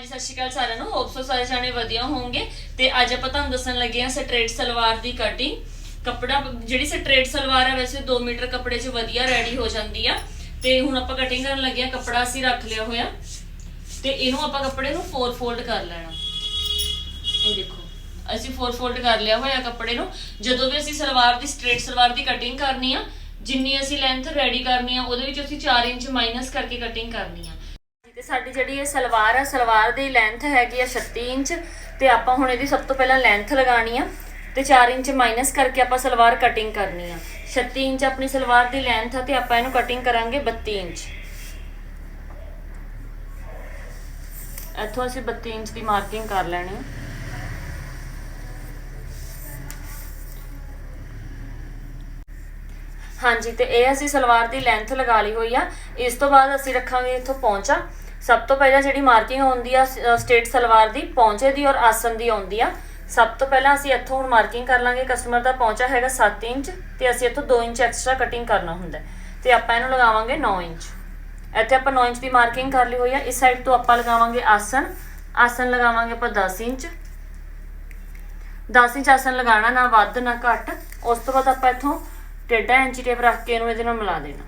ਹਾਂਜੀ ਸਤਿ ਸ਼੍ਰੀ ਅਕਾਲ ਸਾਰਿਆਂ ਨੂੰ। ਹੋਪ ਸਾਰੇ ਜਾਣੇ ਵਧੀਆ ਹੋਵੋਗੇ ਤੇ ਅੱਜ ਆਪਾਂ ਤੁਹਾਨੂੰ ਦੱਸਣ ਲੱਗੇ ਹਾਂ ਸਟ੍ਰੇਟ ਸਲਵਾਰ ਦੀ ਕਟਿੰਗ ਕੱਪੜਾ ਜਿਹੜੀ ਸਟ੍ਰੇਟ ਸਲਵਾਰ ਹੈ ਵੈਸੇ 2 ਮੀਟਰ ਕੱਪੜੇ 'ਚ ਵਧੀਆ ਰੈਡੀ ਹੋ ਜਾਂਦੀ ਆ। ਤੇ ਹੁਣ ਆਪਾਂ ਕਟਿੰਗ ਕਰਨ ਲੱਗੇ ਹਾਂ, ਕੱਪੜਾ ਅਸੀਂ ਰੱਖ ਲਿਆ ਹੋਇਆ। ਤੇ ਇਹਨੂੰ ਆਪਾਂ ਕੱਪੜੇ ਨੂੰ ਫੋਰ ਫੋਲਡ ਕਰ ਲੈਣਾ। ਇਹ ਦੇਖੋ, ਅਸੀਂ 4 ਫੋਲਡ ਕਰ ਲਿਆ ਹੋਇਆ ਕੱਪੜੇ ਨੂੰ। ਜਦੋਂ ਵੀ ਅਸੀਂ ਸਲਵਾਰ ਦੀ ਸਟ੍ਰੇਟ ਸਲਵਾਰ ਦੀ ਕਟਿੰਗ ਕਰਨੀ ਆ, ਜਿੰਨੀ ਅਸੀਂ ਲੈਂਥ ਰੈਡੀ ਕਰਨੀ ਆ, ਉਹਦੇ ਵਿੱਚ ਅਸੀਂ 4 ਇੰਚ ਮਾਈਨਸ ਕਰਕੇ ਕਟਿੰਗ ਕਰਨੀ ਆ। ਤੇ ਸਾਡੀ ਜਿਹੜੀ ਇਹ ਸਲਵਾਰ ਆ, ਸਲਵਾਰ ਦੀ ਲੈਂਥ ਹੈਗੀ ਆ 36 ਇੰਚ ਤੇ ਆਪਾਂ ਹੁਣ ਇਹਦੀ ਸਭ ਤੋਂ ਪਹਿਲਾਂ ਲੈਂਥ ਲਗਾਣੀ ਆ ਤੇ 4 ਇੰਚ ਮਾਈਨਸ ਕਰਕੇ ਆਪਾਂ ਸਲਵਾਰ ਕਟਿੰਗ ਕਰਨੀ ਆ। 36 ਇੰਚ ਆਪਣੀ ਸਲਵਾਰ ਦੀ ਲੈਂਥ ਆ ਤੇ ਆਪਾਂ ਇਹਨੂੰ ਕਟਿੰਗ ਕਰਾਂਗੇ 32 ਇੰਚ। ਇੱਥੋਂ ਅਸੀਂ 32 ਇੰਚ ਦੀ ਮਾਰਕਿੰਗ ਕਰ ਲੈਣੀ ਆ। ਹਾਂਜੀ, ਤੇ ਇਹ ਅਸੀਂ ਸਲਵਾਰ ਦੀ ਲੈਂਥ ਲਗਾ ਲਈ ਹੋਈ ਆ। ਇਸ ਤੋਂ ਬਾਅਦ ਅਸੀਂ ਰੱਖਾਂਗੇ ਇੱਥੋਂ ਪੌਂਚਾ। ਸਭ ਤੋਂ ਪਹਿਲਾਂ ਜਿਹੜੀ ਮਾਰਕਿੰਗ ਹੁੰਦੀ ਆ ਸਟੇਟ ਸਲਵਾਰ ਦੀ ਪੌਂਚੇ ਦੀ ਔਰ ਆਸਨ ਦੀ ਆਉਂਦੀ ਆ। ਸਭ ਤੋਂ ਪਹਿਲਾਂ ਅਸੀਂ ਇੱਥੋਂ ਹੁਣ ਮਾਰਕਿੰਗ ਕਰ ਲਾਂਗੇ। ਕਸਟਮਰ ਦਾ ਪੌਂਚਾ ਹੈਗਾ 7 ਇੰਚ ਤੇ ਅਸੀਂ ਇੱਥੋਂ 2 ਇੰਚ ਐਕਸਟਰਾ ਕਟਿੰਗ ਕਰਨਾ ਹੁੰਦਾ ਹੈ। ਤੇ ਆਪਾਂ ਇਹਨੂੰ ਲਗਾਵਾਂਗੇ 9 ਇੰਚ। ਇੱਥੇ ਆਪਾਂ 9 ਇੰਚ ਦੀ ਮਾਰਕਿੰਗ ਕਰ ਲਈ ਹੋਈ ਆ। ਇਸ ਸਾਈਡ ਤੋਂ ਆਪਾਂ ਲਗਾਵਾਂਗੇ ਆਸਨ ਆਸਨ ਲਗਾਵਾਂਗੇ ਆਪਾਂ 10 ਇੰਚ। 10 ਇੰਚ ਆਸਨ ਲਗਾਉਣਾ ਨਾ ਵੱਧ ਨਾ ਘੱਟ। ਉਸ ਤੋਂ ਬਾਅਦ ਆਪਾਂ ਇੱਥੋਂ ਟੇਢਾ ਇੰਚੀ ਟੇਪ ਰੱਖ ਕੇ ਇਹਨੂੰ ਇਹਦੇ ਨਾਲ ਮਿਲਾ ਦੇਣਾ।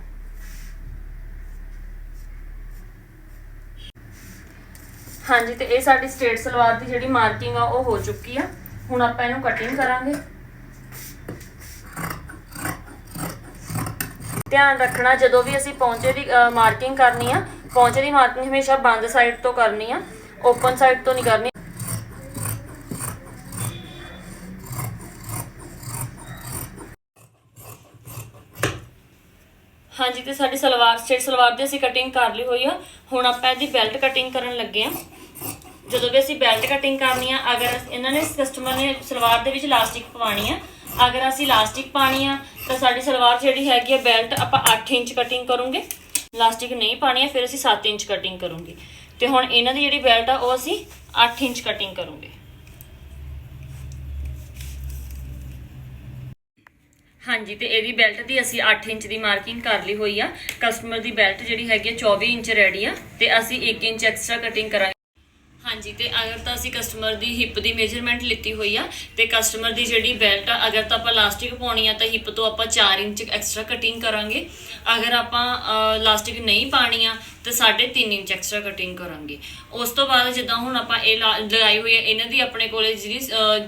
ਹਾਂਜੀ, ਤੇ ਇਹ ਸਾਡੀ ਸਟੇਟ ਸਲਵਾਰ ਦੀ ਜਿਹੜੀ ਮਾਰਕਿੰਗ ਆ, ਉਹ ਹੋ ਚੁੱਕੀ ਆ। ਹੁਣ ਆਪਾਂ ਇਹਨੂੰ ਕਟਿੰਗ ਕਰਾਂਗੇ। ਧਿਆਨ ਰੱਖਣਾ, ਜਦੋਂ ਵੀ ਅਸੀਂ ਪੌਂਚੇ ਦੀ ਮਾਰਕਿੰਗ ਕਰਨੀ ਆ, ਪੌਂਚੇ ਦੀ ਮਾਰਕਿੰਗ ਹਮੇਸ਼ਾ ਬੰਦ ਸਾਈਡ ਤੋਂ ਕਰਨੀ ਆ ਓਪਨ ਸਾਈਡ ਤੋਂ ਨਹੀਂ ਕਰਨੀ। ਹਾਂਜੀ, ਤੇ ਸਾਡੀ ਸਲਵਾਰ ਸਟੇਟ ਸਲਵਾਰ ਦੀ ਅਸੀਂ ਕਟਿੰਗ ਕਰ ਲਈ ਹੋਈ ਆ, ਹੁਣ ਆਪਾਂ ਇਹਦੀ ਬੈਲਟ ਕਟਿੰਗ ਕਰਨ ਲੱਗੇ ਆ। ਜਦੋਂ ਵੀ ਅਸੀਂ ਬੈਲਟ ਕਟਿੰਗ ਕਰਨੀ ਆ, ਅਗਰ ਇਹਨਾਂ ਨੇ ਕਸਟਮਰ ਨੇ ਸਲਵਾਰ ਦੇ ਵਿੱਚ ਲਾਸਟਿਕ ਪਵਾਣੀ ਆ, ਅਗਰ ਅਸੀਂ ਲਾਸਟਿਕ ਪਾਣੀ ਆ, ਤਾਂ ਸਾਡੀ ਸਲਵਾਰ ਜਿਹੜੀ ਹੈਗੀ ਆ ਬੈਲਟ ਆਪਾਂ 8 ਇੰਚ ਕਟਿੰਗ ਕਰੂੰਗੇ। ਲਾਸਟਿਕ ਨਹੀਂ ਪਾਣੀ ਆ, ਫਿਰ ਅਸੀਂ 7 ਇੰਚ ਕਟਿੰਗ ਕਰੂੰਗੇ। ਤੇ ਹੁਣ ਇਹਨਾਂ ਦੀ ਜਿਹੜੀ ਬੈਲਟ ਆ, ਉਹ ਅਸੀਂ 8 ਇੰਚ ਕਟਿੰਗ ਕਰੂੰਗੇ। ਹਾਂਜੀ, ਤੇ ਇਹਦੀ ਬੈਲਟ ਦੀ ਅਸੀਂ 8 ਇੰਚ ਦੀ ਮਾਰਕਿੰਗ ਕਰ ਲਈ ਹੋਈ ਆ। ਕਸਟਮਰ ਦੀ ਬੈਲਟ ਜਿਹੜੀ ਹੈਗੀ ਆ 24 ਇੰਚ ਰੈਡੀ ਆ। ਤੇ ਅਸੀਂ 1 ਇੰਚ ਐਕਸਟਰਾ ਕਟਿੰਗ ਕਰਾਂਗੇ। ਹਾਂਜੀ, ਤੇ ਅਗਰ ਤਾਂ ਅਸੀਂ ਕਸਟਮਰ ਦੀ ਹਿੱਪ ਦੀ ਮੇਜਰਮੈਂਟ ਲਿੱਤੀ ਹੋਈ ਆ, ਤੇ ਕਸਟਮਰ ਦੀ ਜਿਹੜੀ ਬੈਲਟ ਆ, ਅਗਰ ਤਾਂ ਆਪਾਂ ਲਾਸਟਿਕ ਪਾਉਣੀ ਆ, ਤਾਂ ਹਿੱਪ ਤੋਂ ਆਪਾਂ 4 ਇੰਚ ਐਕਸਟਰਾ ਕਟਿੰਗ ਕਰਾਂਗੇ। ਅਗਰ ਆਪਾਂ ਲਾਸਟਿਕ ਨਹੀਂ ਪਾਣੀ ਆ, ਤਾਂ 3.5 ਇੰਚ ਐਕਸਟਰਾ ਕਟਿੰਗ ਕਰਾਂਗੇ। ਉਸ ਤੋਂ ਬਾਅਦ ਜਿੱਦਾਂ ਹੁਣ ਆਪਾਂ ਇਹ ਲਾ- ਲਗਾਈ ਹੋਈ ਹੈ ਇਹਨਾਂ ਦੀ ਆਪਣੇ ਕੋਲੇ ਜਿਹੜੀ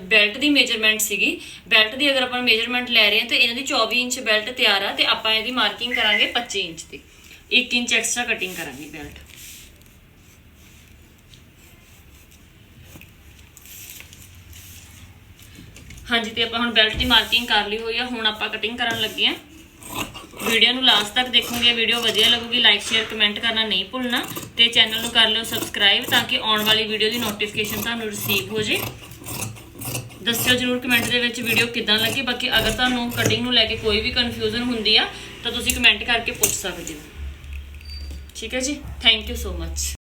ਬੈਲਟ ਦੀ ਮੇਜਰਮੈਂਟ ਸੀਗੀ ਬੈਲਟ ਦੀ ਅਗਰ ਆਪਾਂ ਮੇਜਰਮੈਂਟ ਲੈ ਰਹੇ ਹਾਂ ਤੇ ਇਹਨਾਂ ਦੀ 24 ਇੰਚ ਬੈਲਟ ਤਿਆਰ ਆ, ਤੇ ਆਪਾਂ ਇਹਦੀ ਮਾਰਕਿੰਗ ਕਰਾਂਗੇ 25 ਇੰਚ ਦੀ। 1 ਇੰਚ ਐਕਸਟਰਾ ਕਟਿੰਗ ਕਰਾਂਗੇ ਬੈਲਟ ਹਾਂਜੀ, ਤੇ ਆਪਾਂ ਹੁਣ ਬੈਲਟ ਦੀ ਮਾਰਕਿੰਗ ਕਰ ਲਈ ਹੋਈ ਆ, ਹੁਣ ਆਪਾਂ ਕਟਿੰਗ ਕਰਨ ਲੱਗੇ ਆ। ਵੀਡੀਓ ਨੂੰ ਲਾਸਟ ਤੱਕ ਦੇਖੋਗੇ ਵੀਡੀਓ ਵਧੀਆ ਲੱਗੂਗੀ ਲਾਈਕ ਸ਼ੇਅਰ ਕਮੈਂਟ ਕਰਨਾ ਨਹੀਂ ਭੁੱਲਣਾ। ਤੇ ਚੈਨਲ ਨੂੰ ਕਰ ਲਿਓ ਸਬਸਕ੍ਰਾਈਬ ਤਾਂ ਕਿ ਆਉਣ ਵਾਲੀ ਵੀਡੀਓ ਦੀ ਨੋਟੀਫਿਕੇਸ਼ਨ ਤੁਹਾਨੂੰ ਰਿਸੀਵ ਹੋ ਜੇ। ਦੱਸਿਓ ਜਰੂਰ ਕਮੈਂਟ ਦੇ ਵਿੱਚ ਵੀਡੀਓ ਕਿਦਾਂ ਲੱਗੀ। ਬਾਕੀ ਅਗਰ ਤੁਹਾਨੂੰ ਕਟਿੰਗ ਨੂੰ ਲੈ ਕੇ ਕੋਈ ਵੀ ਕਨਫਿਊਜ਼ਨ ਹੁੰਦੀ ਆ, ਤਾਂ ਤੁਸੀਂ ਕਮੈਂਟ ਕਰਕੇ ਪੁੱਛ ਸਕਦੇ ਹੋ। ਠੀਕ ਹੈ ਜੀ? Thank you so much